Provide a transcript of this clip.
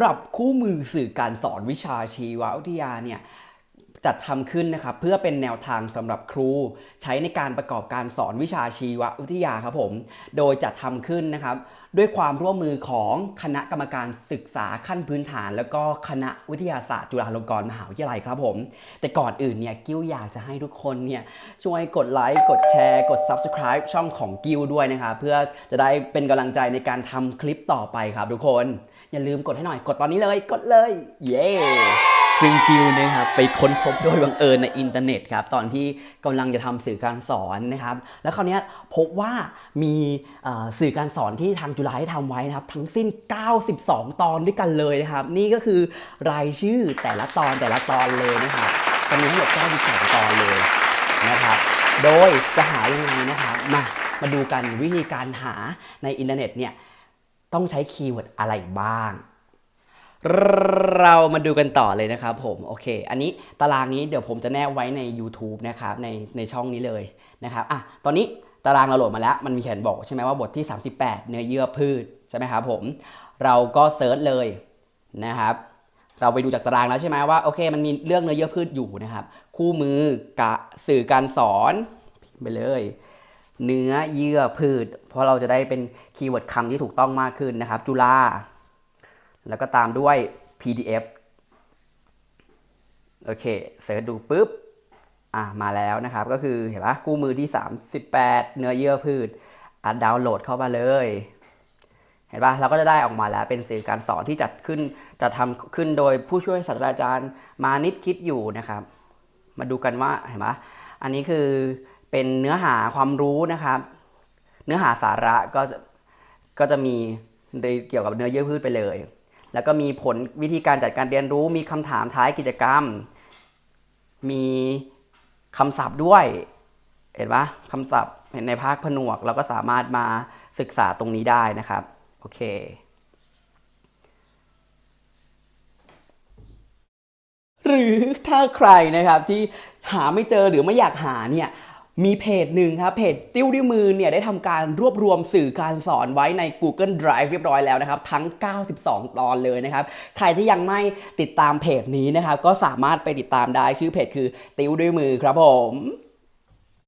หรับคู่มือสื่อการสอนวิชาชีววิทยาเนี่ย จัดทำขึ้นนะครับเพื่อเป็นแนวทางสำหรับครู ใช้ในการประกอบการสอนวิชาชีววิทยาครับผม โดยจัดทำขึ้นนะครับ ด้วยความร่วมมือของคณะกรรมการศึกษาขั้นพื้นฐาน แล้วก็คณะวิทยาศาสตร์จุฬาลงกรณ์มหาวิทยาลัยครับผม แต่ก่อนอื่นเนี่ยกิ้วอยากจะให้ทุกคนเนี่ยช่วยกดไลค์กดแชร์กด Subscribe ช่องของกิ้วด้วยนะครับเพื่อจะได้เป็นกำลังใจในการทำคลิปต่อไปครับทุกคน อย่าลืมกดให้หน่อยกดตอนนี้เลยกดเลย เย้ ซึ่งกิวนะครับไปค้นพบโดยบังเอิญในอินเทอร์เน็ตครับตอนที่กำลังจะทำสื่อการสอนนะครับ แล้วคราวนี้พบว่ามีสื่อการสอนที่ทางจุฬาได้ทำไว้นะครับ ทั้งสิ้น 92 ตอนด้วยกันเลยนะครับ นี่ก็คือรายชื่อแต่ละตอนแต่ละตอนเลยนะครับจะมีทั้งหมด92 ตอนเลยนะครับ โดยจะหายังไงนะครับมามาดูกันวิธีการหาในอินเทอร์เน็ตเนี่ยต้องใช้คีย์เวิร์ดอะไรบ้าง เรามาดูกันต่อเลยนะครับผมโอเค อันนี้ตารางนี้เดี๋ยวผมจะแนบไว้ใน YouTube นะครับในในช่องนี้เลยนะครับอะตอนนี้ตารางเราโหลดมาแล้ว มันมีเขียนบอกใช่ไหมว่าบทที่ 38 เนื้อเยื่อพืชใช่ไหมครับผมเราก็เซิร์ชเลยนะครับเราไปดูจากตารางแล้วใช่ไหมว่าโอเคมันมีเรื่องเนื้อเยื่อพืชอยู่นะครับ คู่มือกะสื่อการสอนไปเลย เนื้อเยื่อพืช เพราะเราจะได้เป็นคีย์เวิร์ดคำที่ถูกต้องมากขึ้นนะครับ จุฬา แล้วก็ตามด้วย PDF โอเคเสิร์ชดูปุ๊บอะมาแล้วนะครับ ก็คือเห็นปะคู่มือที่ 38 เนื้อเยื่อพืชอะดาวน์โหลดเข้ามาเลย เห็นปะเราก็จะได้ออกมาแล้วเป็นสื่อการสอนที่จัดขึ้นจะทำขึ้นโดยผู้ช่วยศาสตราจารย์มานิดคิดอยู่นะครับ มาดูกันว่าเห็นปะอันนี้คือเป็นเนื้อหาความรู้นะครับ เนื้อหาสาระก็จะก็จะมีในเกี่ยวกับเนื้อเยื่อพืชไปเลย แล้วก็มีผลวิธีการจัดการเรียนรู้ มีคำถามท้ายกิจกรรม มีคำศัพท์ด้วย เห็นปะคำศัพท์เห็นในภาคผนวก เราก็สามารถมาศึกษาตรงนี้ได้นะครับ โอเคหรือถ้าใครนะครับที่หาไม่เจอหรือไม่อยากหาเนี่ย มีเพจหนึ่งครับเพจติ้วด้วยมือเนี่ยได้ทำการรวบรวมสื่อการสอนไว้ใน Google Drive เรียบร้อยแล้วนะครับทั้ง 92 ตอนเลยนะครับใครที่ยังไม่ติดตามเพจนี้นะครับก็สามารถไปติดตามได้ชื่อเพจคือติ้วด้วยมือครับผม